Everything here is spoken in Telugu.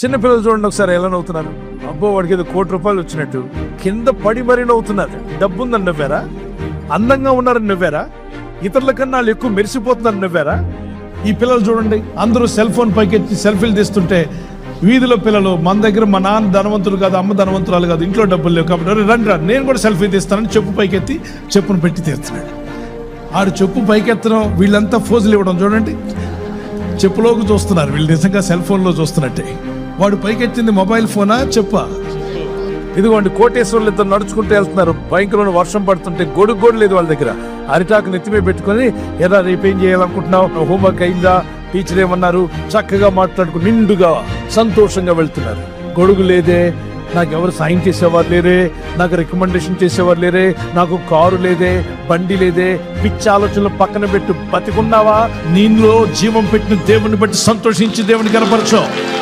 చిన్నపిల్లలు చూడండి ఒకసారి ఎలా నవ్వుతున్నారు? అబ్బో వాడికి ఏదో కోటి రూపాయలు వచ్చినట్టు. కింద పడి మరీ నవ్వుతున్నారు. డబ్బుందని నవ్వారా? అందంగా ఉన్నారని నవ్వారా? ఇతరుల కన్నా వాళ్ళు ఎక్కువ మెరిసిపోతున్నారని నవ్వారా? ఈ పిల్లలు చూడండి అందరూ సెల్ ఫోన్ పైకెత్తి సెల్ఫీలు తీస్తుంటే వీధిలో పిల్లలు మన దగ్గర మా నాన్న ధనవంతుడు కాదు అమ్మ ధనవంతురాలు కాదు ఇంట్లో డబ్బులు లేవు కాబట్టి రండి రండి రా నేను కూడా సెల్ఫీ తీస్తానని చెప్పు పైకెత్తి చెప్పును పెట్టి తీస్తున్నాడు. ఆడు చెప్పు పైకెత్తడం వీళ్ళంతా ఫోజులు ఇవ్వడం చూడండి. చెప్పులోకి చూస్తున్నారు వీళ్ళు నిజంగా సెల్ ఫోన్లో చూస్తున్నట్టే. వాడు పైకెత్తింది మొబైల్ ఫోనా? చెప్పా. ఇదిగోండి కోటేశ్వరులు ఇద్దరు నడుచుకుంటూ వెళ్తున్నారు. భయంకరమైన వర్షం పడుతుంటే గొడుగు గోడు లేదు వాళ్ళ దగ్గర. అరిటాకు నెత్తిమే పెట్టుకొని ఎలా రేపేం చేయాలనుకుంటున్నావు? హోంవర్క్ అయిందా? టీచర్ ఏమన్నారు? చక్కగా మాట్లాడుకు నిండుగా సంతోషంగా వెళ్తున్నారు. గొడుగు లేదే. నాకు ఎవరు సాయం చేసేవారు లేరే. నాకు రికమెండేషన్ చేసేవారు లేరే. నాకు కారు లేదే. బండి లేదే. పిచ్చి ఆలోచనలు పక్కన పెట్టు. బతికున్నావా? నీలో జీవం పెట్టిన దేవుని బట్టి సంతోషించి దేవుని కనపరచు.